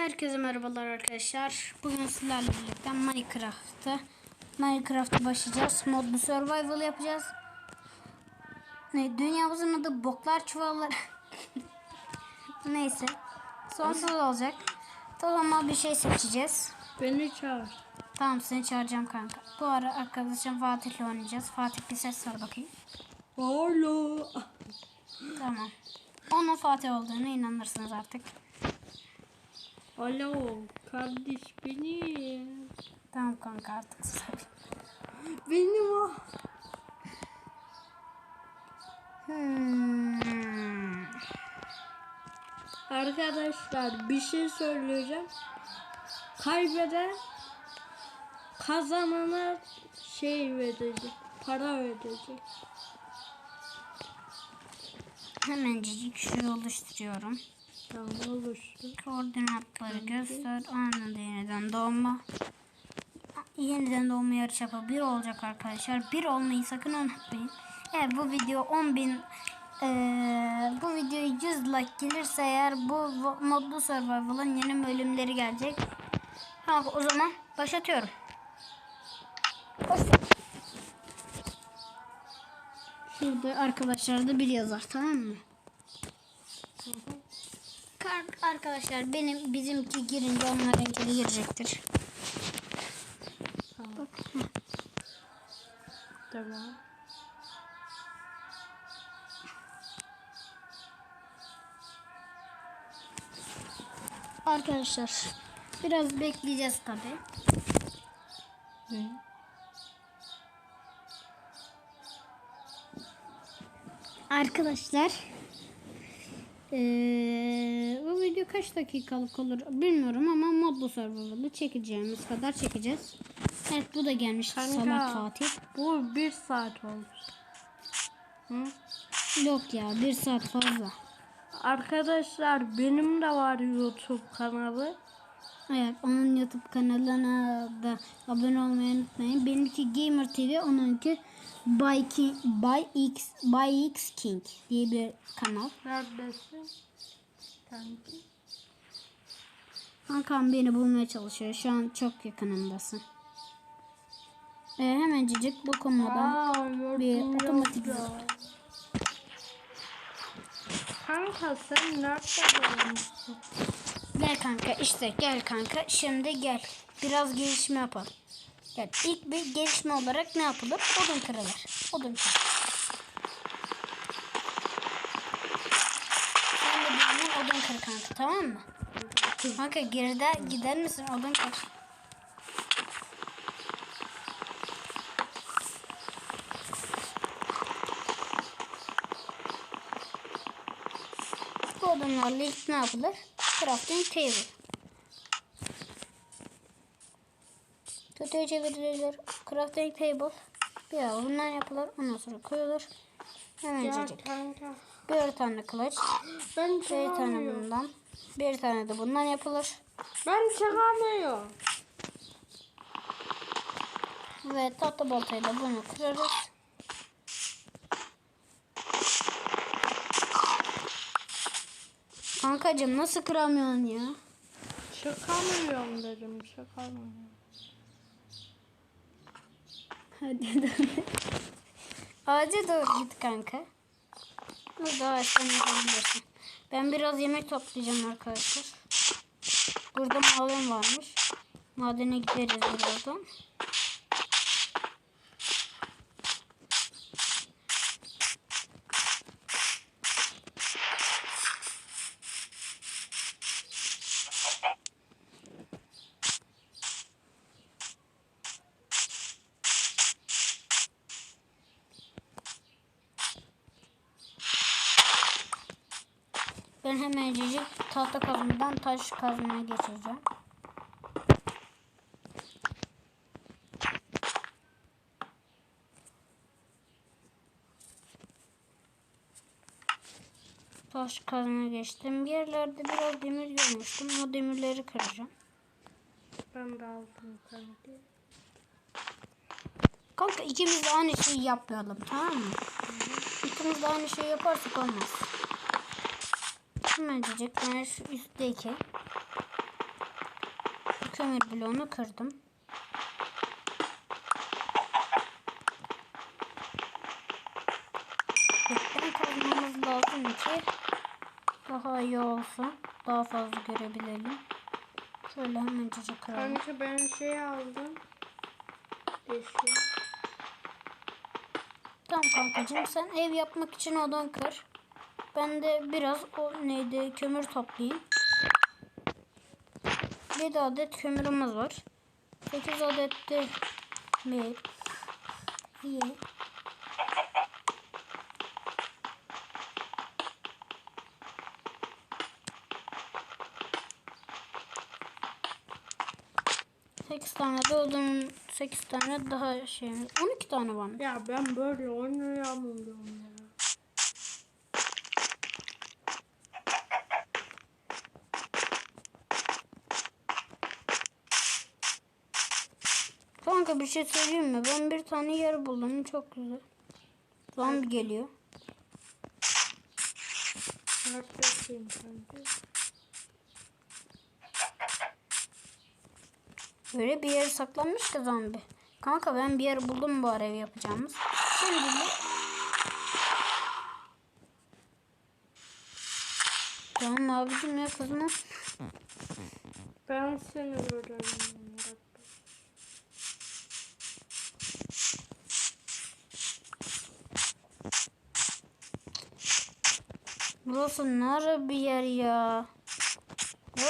Herkese merhabalar arkadaşlar. Bugün sizlerle birlikte Minecraft'ta Minecraft'a başlayacağız. Modlu survival yapacağız. Ne, dünyamızın adı boklar çuvallar. Neyse. Sonsuz olacak. Tamam bir şey seçeceğiz. Beni çağır. Tamam seni çağıracağım kanka. Bu ara arkadaşım Fatih'le oynayacağız. Fatih bir ses ver bakayım. Alo. Tamam. Onun Fatih olduğuna inanırsınız artık. Alo. Kardeş benim. Tamam kanka artık söyle. Benim o. Hmm. Arkadaşlar bir şey söyleyeceğim. Kaybeden kazanana şey verecek. Para verecek. Hemencik şunu oluşturuyorum. Tamam oluştu. Koordinatları göster. Anında yeniden doğma. Yeniden doğma yarıçapı 1 olacak arkadaşlar. 1 olmayı sakın unutmayın. Evet bu video 10 bin bu videoya 100 like gelirse eğer bu modlu survival'ın yeni bölümleri gelecek. Ha, o zaman başlatıyorum. Başla. Şurada arkadaşlar da bir yazar tamam mı? Kar- Arkadaşlar benim bizimki girince onlarınki de girecektir. Tamam. Arkadaşlar biraz bekleyeceğiz tabi. Arkadaşlar eee, bu video kaç dakikalık olur bilmiyorum ama modlu serverlı çekeceğimiz kadar çekeceğiz. Evet bu da gelmiş Kanka. Salak Fatih. Bu bir saat oldu. Hı? Yok ya bir saat fazla. Arkadaşlar benim de var YouTube kanalı. Evet onun YouTube kanalına da abone olmayı unutmayın. Benimki Gamer TV onunki By, King, By, X, By X King diye bir kanal. Neredesin? Kanki. Hakan beni bulmaya çalışıyor. Şu an çok yakınındasın. Ee, hemencecik bu konudan Aa, bir otomatik ya. Kanka sen nerede bulmuşsun? Gel kanka işte gel kanka şimdi gel. Biraz gelişme yapalım. Gel ilk bir gelişme olarak ne yapılır? Odun kırılır. Odun kırılır. Sen de benimle odun kır kanka tamam mı? Kanka geride gider misin odun kır? Bu odunlarla ilk ne yapılır? Crafting table. Kötüye çevirilir. Crafting table. Bir ara bundan yapılır. Ondan sonra koyulur. Hemen Ya cecik. kanka. Bir tane kılıç. Ben Bir tane bundan. Bir tane de bundan yapılır. Ben çıkamıyorum. Ve tatlı baltayla bunu kırarız. Kankacım nasıl kıramıyorsun ya? Çıkamıyorum dedim çıkamıyorum. Hadi dur. Ağaca doğru git kanka. Burada ağaçtan yapabilirsin. Ben biraz yemek toplayacağım arkadaşlar. Burada maden varmış. Madene gideriz birazdan. Ben hemencecik tahta kazmadan taş kazmaya geçeceğim. Taş kazmaya geçtim. Bir yerlerde biraz demir görmüştüm. O demirleri kıracağım. Ben de aldım kanki. Kanka ikimiz de aynı şeyi yapmayalım tamam mı? İkimiz de aynı şeyi yaparsak olmaz. Hemencecik ben şu üstteki kömür bloğunu kırdım. Gökten kazmamız lazım ki daha iyi olsun. Daha fazla görebilelim. Şöyle hemencecik kıralım. Kanka ben şey aldım. Yeşil. Tamam kankacığım sen ev yapmak için odun kır. Ben de biraz o neydi kömür toplayayım. 7 adet kömürümüz var. 8 adet de bir iyi. Sekiz tane de odun, sekiz tane daha şey, 12 tane var. Ya ben böyle oynayamıyorum ya. Kanka bir şey söyleyeyim mi? Ben bir tane yer buldum. Çok güzel. Zombi geliyor. Neredesin kanka? Böyle bir yer saklanmış ki zombi. Kanka ben bir yer buldum bu ara ev yapacağımız. Şimdi de... Tamam abicim ya kızma. Ben seni öğrendim. Burası nere bir yer ya? Bu...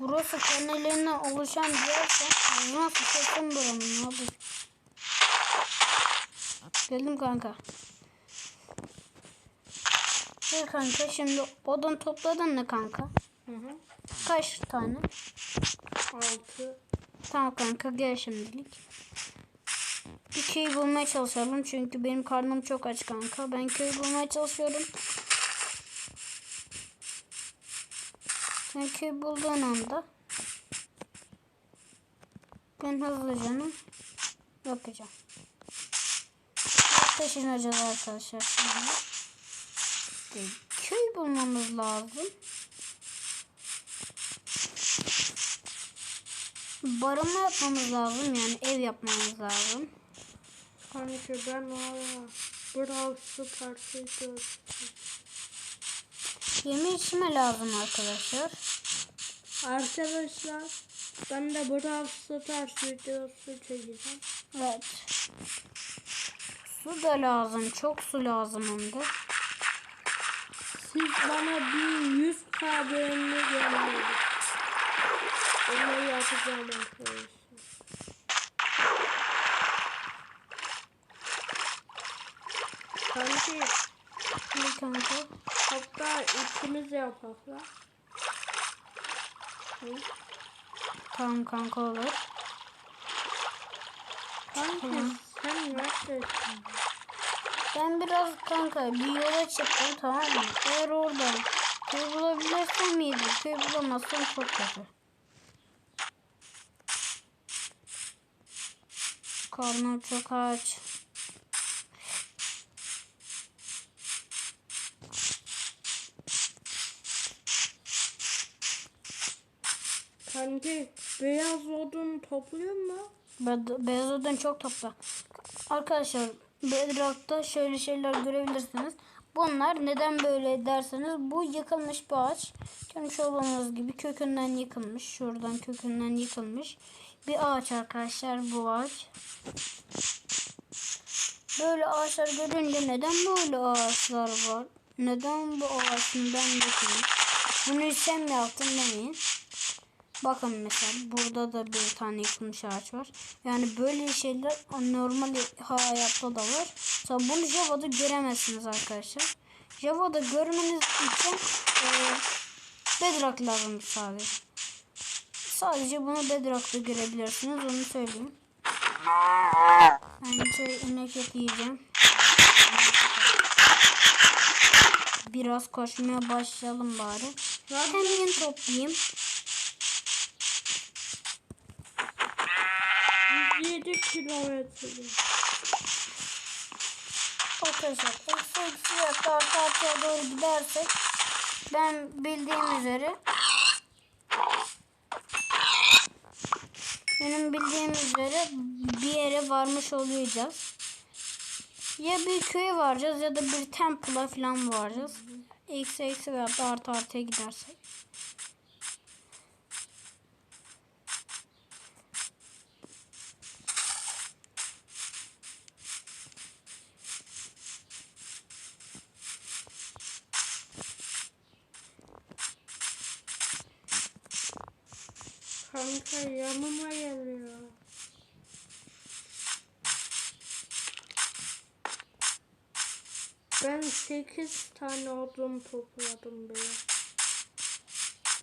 Burası kendiliğinden oluşan bir yerse ağzına sıçrasın buranın abi. Geldim kanka. Gel kanka şimdi odun topladın mı kanka? Hı hı. Kaç tane? Altı. Tamam kanka gel şimdilik. Köy bulmaya çalışalım çünkü benim karnım çok aç kanka. Ben köy bulmaya çalışıyorum. Sen köy bulduğun anda ben hızlıca yapacağım. Taşınacağız arkadaşlar Köy bulmamız lazım. Barınma yapmamız lazım yani ev yapmamız lazım. Kanka ben valla Brawl Stars'ı gördüm. Yeme içme lazım arkadaşlar. Arkadaşlar ben de Brawl Stars videosu çekeceğim. Evet. Su da lazım. Çok su lazım hem de. Siz bana bir 100 KB'ni gönderin. Onu yapacağım arkadaşlar. Kanki İyi kanka. hatta ikimiz yapak lan. Hı? Tamam kanka olur. Kanki sen neredesin? Ben biraz kanka bir yola çıktım tamam mı? Eğer orada köy bulabilirsem iyidir. Köy bulamazsam çok kötü. Karnım çok aç. Kanki beyaz odun topluyor mu? Be- Beyaz odun çok topla. Arkadaşlar Bedrock'ta şöyle şeyler görebilirsiniz. Bunlar neden böyle derseniz bu yıkılmış bir ağaç. Görmüş olduğunuz gibi kökünden yıkılmış. Şuradan kökünden yıkılmış. Bir ağaç arkadaşlar bu ağaç. Böyle ağaçlar görünce neden böyle ağaçlar var? Neden bu ağaçın ben yıkılmış? Bunu sen mi yaptın demeyin. Bakın mesela burada da bir tane yıkılmış ağaç var. Yani böyle şeyler normal hayatta da var. Mesela bunu Java'da göremezsiniz arkadaşlar. Java'da görmeniz için e, Bedrock lazım sadece. Sadece bunu Bedrock'ta görebilirsiniz onu söyleyeyim. Ben şöyle inek yiyeceğim. Biraz koşmaya başlayalım bari. Hemen toplayayım. kilometre. Arkadaşlar eksi eksi artı artıya doğru gidersek ben bildiğim üzere benim bildiğim üzere bir yere varmış olacağız. Ya bir köye varacağız ya da bir temple'a falan varacağız. Eksi eksi veya da artı artıya gidersek. Kanka yanıma geliyor. Ben 8 tane odun topladım be.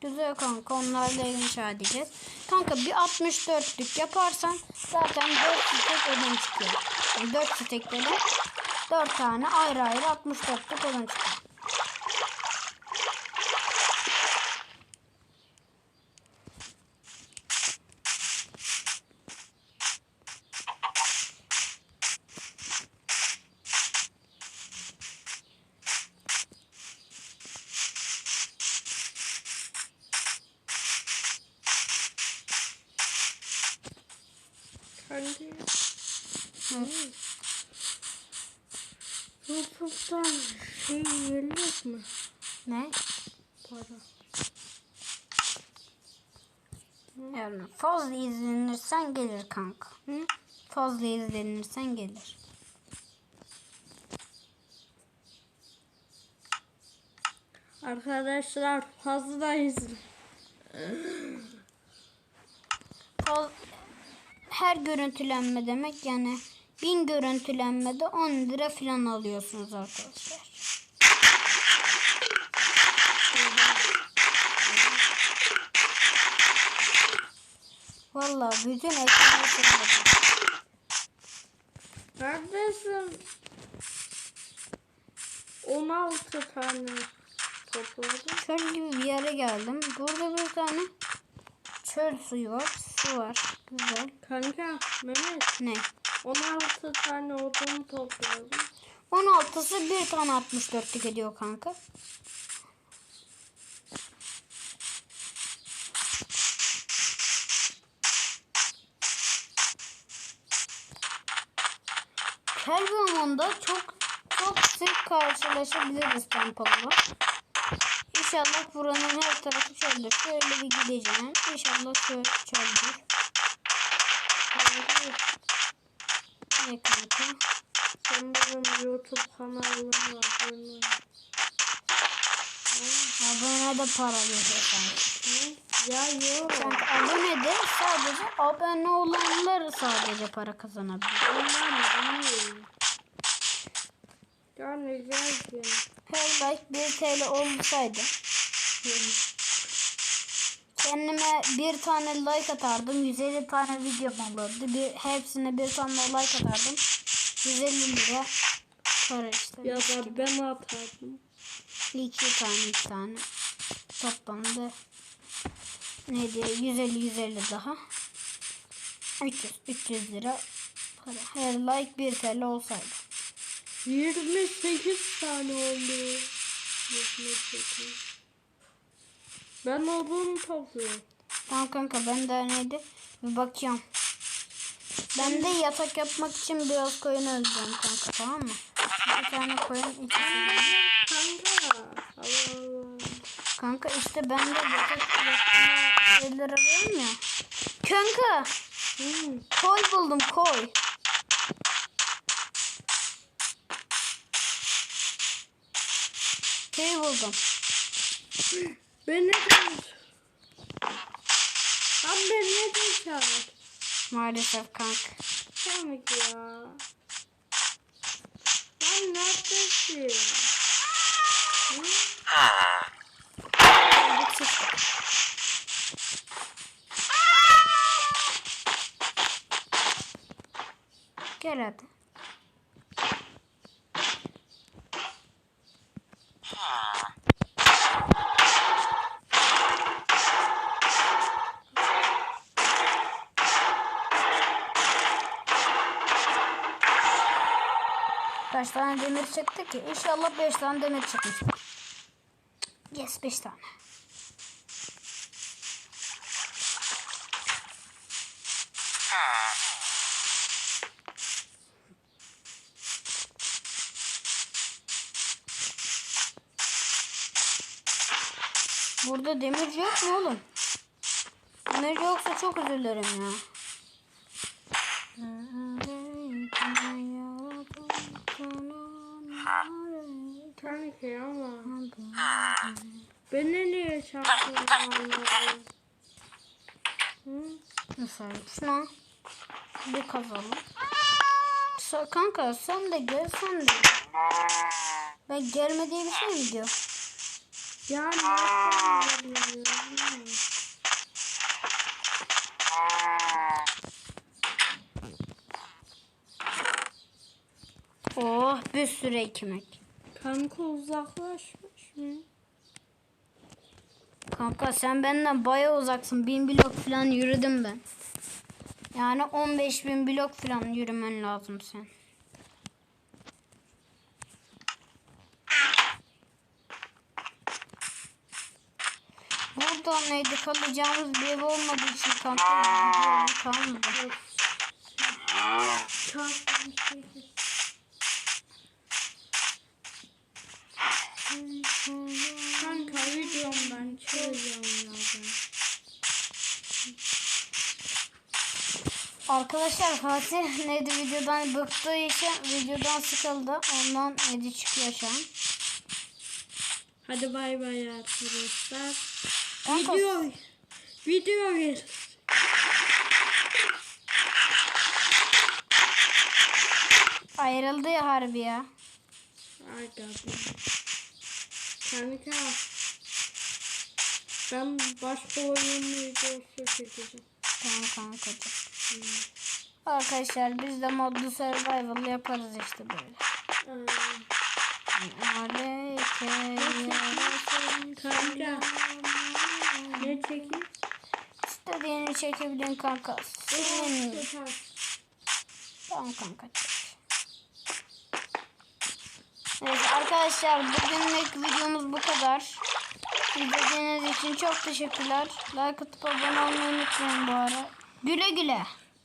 Güzel kanka onlarla inşa edeceğiz. Kanka bir 64'lük yaparsan zaten 4 stek odun çıkıyor. Yani 4 stekte de 4 tane ayrı ayrı 64'lük odun çıkıyor. Kanka. Hı. YouTube'dan şey geliyor mu? Ne? Para. Yani fazla izlenirsen gelir kanka. Hı? Fazla izlenirsen gelir. Arkadaşlar fazla. Faz- her görüntülenme demek yani bin görüntülenmede 10 lira falan alıyorsunuz arkadaşlar. Vallahi bütün ekranı sıraladım. Neredesin? 16 tane topladım. Çöl gibi bir yere geldim. Burada bir tane çöl suyu var. Su var. Güzel. Kanka Mehmet Ne? 16 tane odun topladım. 16'sı bir tane 64'lük ediyor kanka. Kelbion'da çok çok sık karşılaşabiliriz tempalı. İnşallah buranın her tarafı çöldür. Şöyle bir gideceğim. İnşallah çöl, çöldür. Ne kanka? Sen benim YouTube kanalım var. benim. Abone de para veriyor kanka. Ya yok. Kanka abone de sadece abone olanlar sadece para kazanabilir. Onlar değil. Yani gel Her like 1 TL olsaydı kendime bir tane like atardım. 150 tane videom olurdu. Bir, hepsine bir tane like atardım. 150 lira para işte. Ya da ben atardım. 2 tane 2 tane. Toplamda neydi? 150 150 daha. 300 300 lira para. Her like 1 TL olsaydı. 28 tane oldu. 28. Ben odun topluyorum. Tamam kanka ben de neydi? Bir bakıyorum. Ben de yatak yapmak için biraz koyun öleceğim kanka tamam mı? Bir tane koyun ikisi. Kanka. Allah Allah. Kanka işte ben de yatak yapmaya şeyler arıyorum ya. Kanka koy buldum koy. Köy buldum. Beni de Lan beni de çağır. Maalesef kanka. Komik ya. Lan neredesin? Hı? Gel hadi. Kaç tane demir çıktı ki? İnşallah 5 tane demir çıkmıştır. Yes 5 tane. Burada demirci yok mu oğlum? Demirci yoksa çok üzülürüm ya. Kanki ama. Beni niye çarpıyorsun? Hı? Mesela şuna bir kazalım. Kanka sen de gel sen de. Ben gelme diye bir şey mi diyor? Ya nereden geliyor? Oh bir sürü ekmek. Kanka uzaklaşmış mı? Kanka sen benden baya uzaksın. Bin blok falan yürüdüm ben. Yani 15 bin blok falan yürümen lazım sen. Burada neydi kalacağımız bir ev olmadığı için yer kalmadı. Kanka videomdan çıkacağım ya ben. Arkadaşlar Fatih neydi videodan bıktığı için videodan sıkıldı. Ondan neydi çıkıyor şu an. Hadi bay bay arkadaşlar. Kanka- Video video gel. Ayrıldı ya harbi ya. Aga be. Kanka. Ben başka oyun videosu çekeceğim. Tamam kankacığım. Arkadaşlar biz de modlu survival yaparız işte böyle. Aa, Aleyke Kanka. Ne çekeyim? İstediğini çekebilin kanka. Senin. Tamam kanka. Evet arkadaşlar bugünlük videomuz bu kadar. İzlediğiniz için çok teşekkürler. Like atıp abone olmayı unutmayın bu ara. Güle güle.